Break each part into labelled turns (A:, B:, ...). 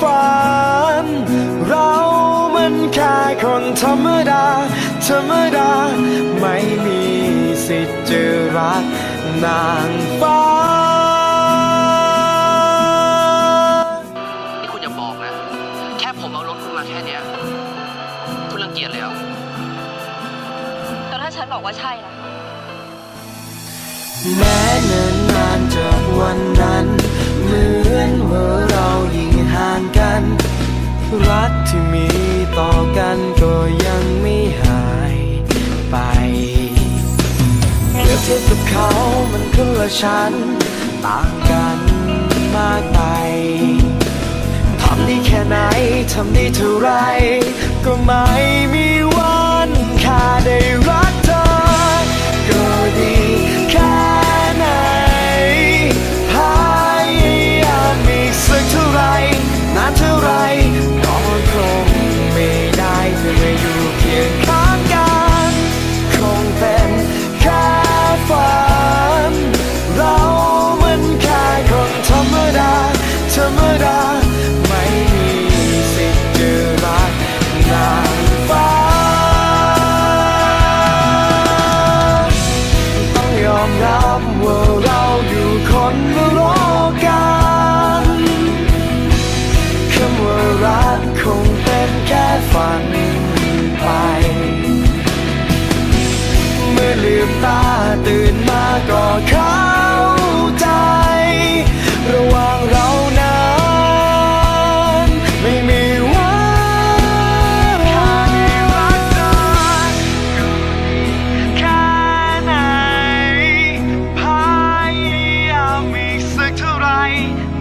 A: ฝัน เรามันแค่คนธรรมดา ธรรมดา ไม่มีสิทธิ์จะรักนางฟ้า
B: นี่คุณอย่าบอกนะ แค่ผมเอารถคุณมาแค่เนี้ย คุณรังเกียจเลยเหรอ
C: แล้วถ้าฉันบอกว่าใช่ล่ะ
A: แม้เนิ่นนานจากวันนั้น มัน ต่างกันมากไปทำได้แค่ไหน ทำได้เท่าไร ก็ไม่มี ตื่นมาก็เข้าใจ ระหว่างเรานั้นไม่มีวันแค่าไหนพยายามอีสักเท่าไร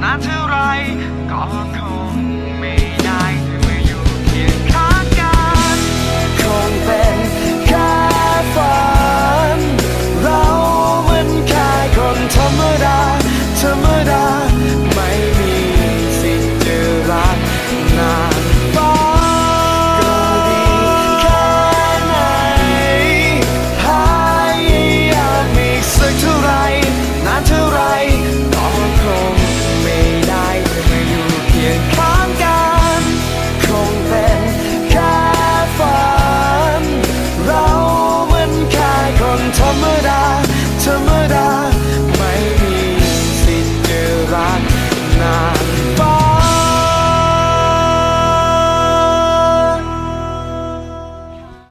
A: นานเท่าไรก็คง not